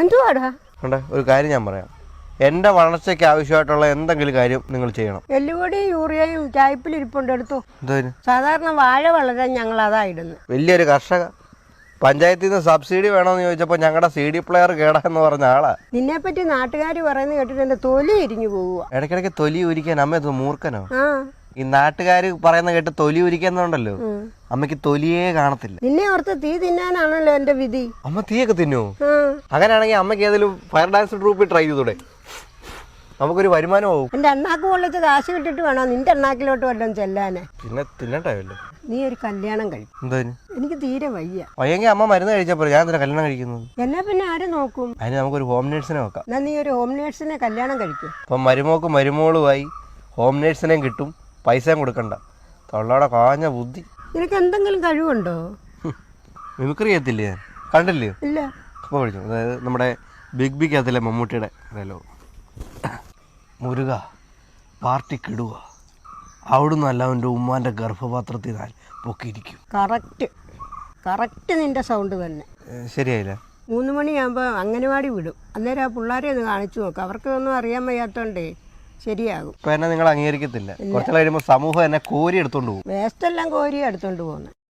എന്തുവാടാ? കണ്ടേ ഒരു കാര്യം ഞാൻ പറയാം. എന്റെ വളർച്ചയ്ക്ക് ആവശ്യമായിട്ടുള്ള എന്തെങ്കിലും കാര്യം നിങ്ങൾ ചെയ്യണം. എല്ലുപൊടി യൂറിയയും ചായപ്പിൽ ഇരിപ്പുണ്ട് എടുത്തു. സാധാരണ വാഴ വളരാൻ ഞങ്ങൾ അതാ ഇടുന്നത് വലിയൊരു കർഷക. പഞ്ചായത്തിൽ നിന്ന് സബ്സിഡി വേണമെന്ന് ചോദിച്ചപ്പോൾ ഞങ്ങളുടെ സി ഡി പ്ലെയർ കേടാ എന്ന് പറഞ്ഞ ആളാ. നിന്നെ പറ്റി നാട്ടുകാർ പറയുന്നത് കേട്ടിട്ട് എന്റെ തൊലി ഇരിഞ്ഞു പോവുക ഇടയ്ക്കിടയ്ക്ക് തൊലി ഉരിക്കാൻ അമ്മ ഇത് മൂർഖനോ? ആ. ഈ നാട്ടുകാർ പറയുന്ന കേട്ട് തൊലി ഉരിക്കുന്നുണ്ടല്ലോ അമ്മയ്ക്ക് അമ്മയ്ക്ക് തൊലിയേ കാണത്തില്ല. നിന്നെ ഓർത്ത് തീ തിന്നാനാണല്ലോ എന്റെ വിധി. അമ്മ തീയൊക്കെ തിന്നോ? ആ. അങ്ങനെയാണെങ്കിൽ അമ്മയ്ക്ക് ഏതെങ്കിലും ഫയർ ഡാൻസ് ട്രൂപ്പിൽ ട്രൈ ചെയ്തൂടെ നമുക്കൊരു വരുമാനമാവും എന്റെ അണ്ണാക്ക് കൊള്ളിച്ച് കാശ് കിട്ടിട്ട് വേണോ? നിന്റെ അണ്ണാക്കിലോട്ട് വല്ലതും ചെല്ലാനെ. പിന്നെ തിന്നണ്ടാവല്ലോ നീ ഒരു കല്യാണം കഴിക്കും എനിക്ക് തീരെ വയ്യ. വയ്യെങ്കിൽ അമ്മ മരുന്ന് കഴിച്ചപ്പോൾ ഞാൻ എന്തിനാ കല്യാണം കഴിക്കുന്നത്? എന്നാ പിന്നെ ആര് നോക്കും? അതിന് നമുക്കൊരു ഹോം നേഴ്സിനെ നോക്കാം. എന്നാ നീ ഒരു ഹോം നേഴ്സിനെ കല്യാണം കഴിക്കും. അപ്പം മരുമോക്ക് മരുമോളുമായി ഹോം നേഴ്സിനെയും കിട്ടും. പൈസയും കൊടുക്കണ്ട. തൊള്ളയുടെ കാഞ്ഞ ബുദ്ധി. നിനക്ക് എന്തെങ്കിലും കഴിവുണ്ടോ. മിമിക്രി ചെയ്യത്തില്ലേ കണ്ടില്ലേ? ഇല്ല. അപ്പോൾ പഠിച്ചു അതായത് നമ്മുടെ ബിഗ് ബിക്കകത്തിലെ മമ്മൂട്ടിയുടെ ഡയലോഗ് മുരുക പാർട്ടി കിടുക. അവിടുന്ന് അല്ല അവന്റെ ഉമ്മാന്റെ ഗർഭപാത്രത്തിൽ ഞാൻ പൊക്കിയിരിക്കും. കറക്റ്റ്. കറക്റ്റ് നിന്റെ സൗണ്ട് തന്നെ. ശരിയായില്ല? മൂന്ന് മണിയാകുമ്പോൾ അംഗനവാടി വിടും. അന്നേരം ആ പിള്ളേരെ ഒന്ന് കാണിച്ചു നോക്കാം. അവർക്കൊന്നും അറിയാൻ വയ്യാത്തോണ്ടേ ശരിയാകും. ഇപ്പം എന്നെ നിങ്ങൾ അംഗീകരിക്കത്തില്ല. കുറച്ച് കഴിയുമ്പോൾ സമൂഹം എന്നെ കോരി എടുത്തോണ്ട് പോകും. വേസ്റ്റ് എല്ലാം കോരി എടുത്തോണ്ട് പോകുന്നത്